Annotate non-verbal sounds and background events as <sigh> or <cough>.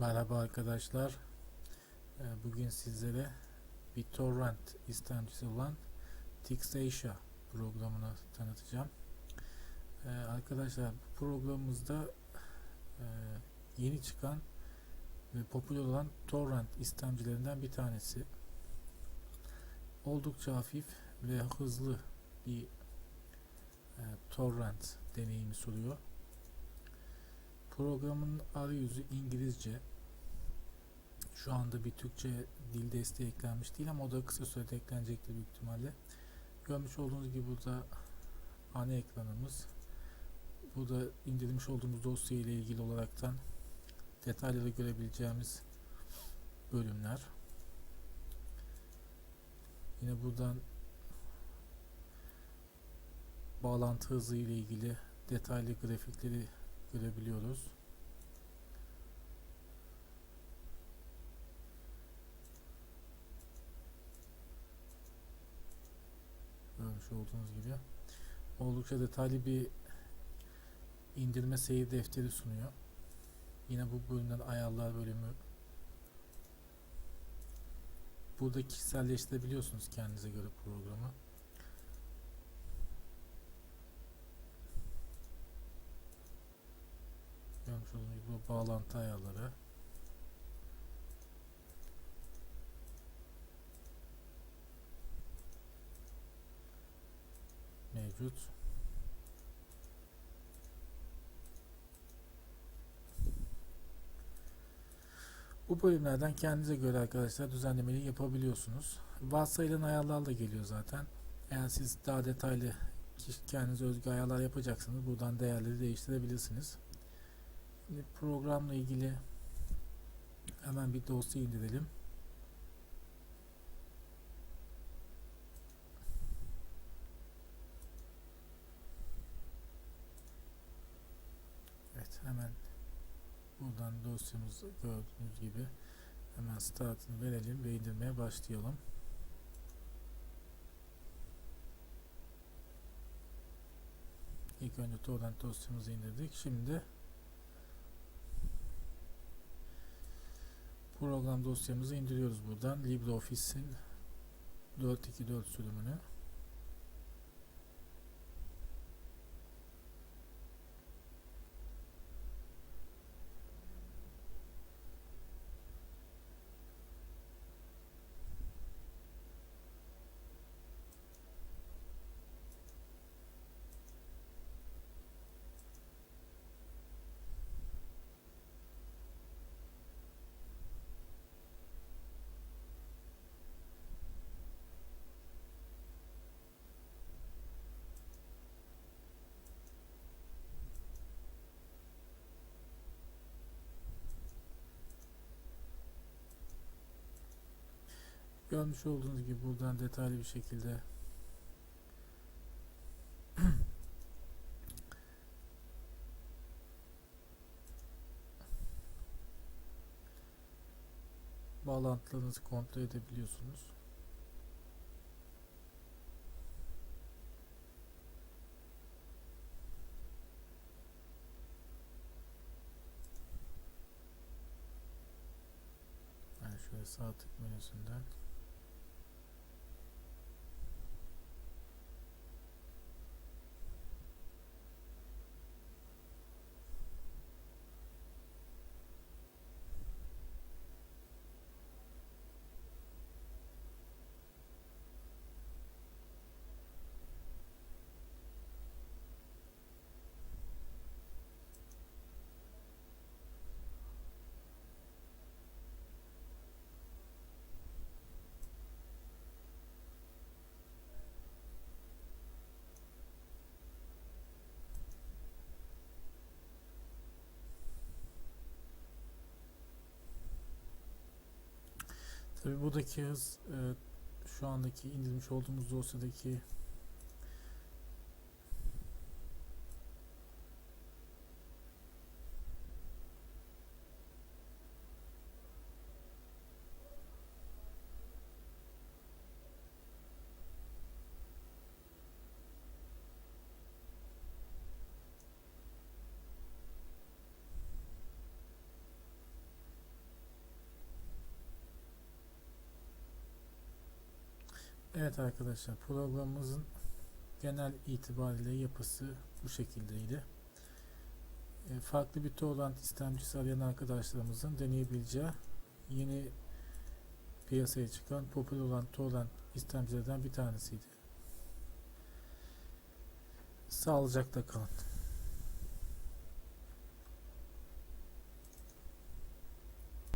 Merhaba arkadaşlar. Ee, Bugün sizlere bir torrent istemcisi olan Tixasia programını tanıtacağım. Ee, Arkadaşlar bu programımızda e, yeni çıkan ve popüler olan torrent istemcilerinden bir tanesi. Oldukça hafif ve hızlı bir e, torrent deneyimi sunuyor. Programın arayüzü İngilizce. Şu anda bir Türkçe dil desteği eklenmiş değil ama o da kısa sürede eklenecektir büyük ihtimalle. Görmüş olduğunuz gibi burada ana ekranımız. Burada indirmiş olduğumuz dosya ile ilgili olaraktan detayları görebileceğimiz bölümler. Yine buradan bağlantı hızı ile ilgili detaylı grafikleri görebiliyoruz. Görmüş olduğunuz gibi oldukça detaylı bir indirme seyir defteri sunuyor. Yine bu bölümden ayarlar bölümü. Burada kişiselleştirebiliyorsunuz kendinize göre programı. Görmüş olduğunuz gibi bu bağlantı ayarları. Mevcut. Bu bölümlerden kendinize göre arkadaşlar düzenlemeyi yapabiliyorsunuz. Varsayılan ayarlar da geliyor zaten. Eğer siz daha detaylı kendinize özgü ayarlar yapacaksınız. Buradan değerleri değiştirebilirsiniz. Şimdi programla ilgili hemen bir dosya indirelim. Evet hemen buradan dosyamızı gördüğünüz gibi hemen startını verelim ve indirmeye başlayalım. İlk önce torrent dosyamızı indirdik. Şimdi program dosyamızı indiriyoruz buradan. LibreOffice'in 424 sürümünü. Görmüş olduğunuz gibi buradan detaylı bir şekilde <clears throat> bağlantılarınızı kontrol edebiliyorsunuz. Yani şöyle sağ tık menüsünden Tabi buradaki hız e, şu andaki indirmiş olduğumuz dosyadaki Evet arkadaşlar programımızın genel itibariyle yapısı bu şekildeydi. E, Farklı bir torrent istemcisi arayan arkadaşlarımızın deneyebileceği yeni piyasaya çıkan popüler olan torrent istemcilerden bir tanesiydi. Sağlıcakla kalın.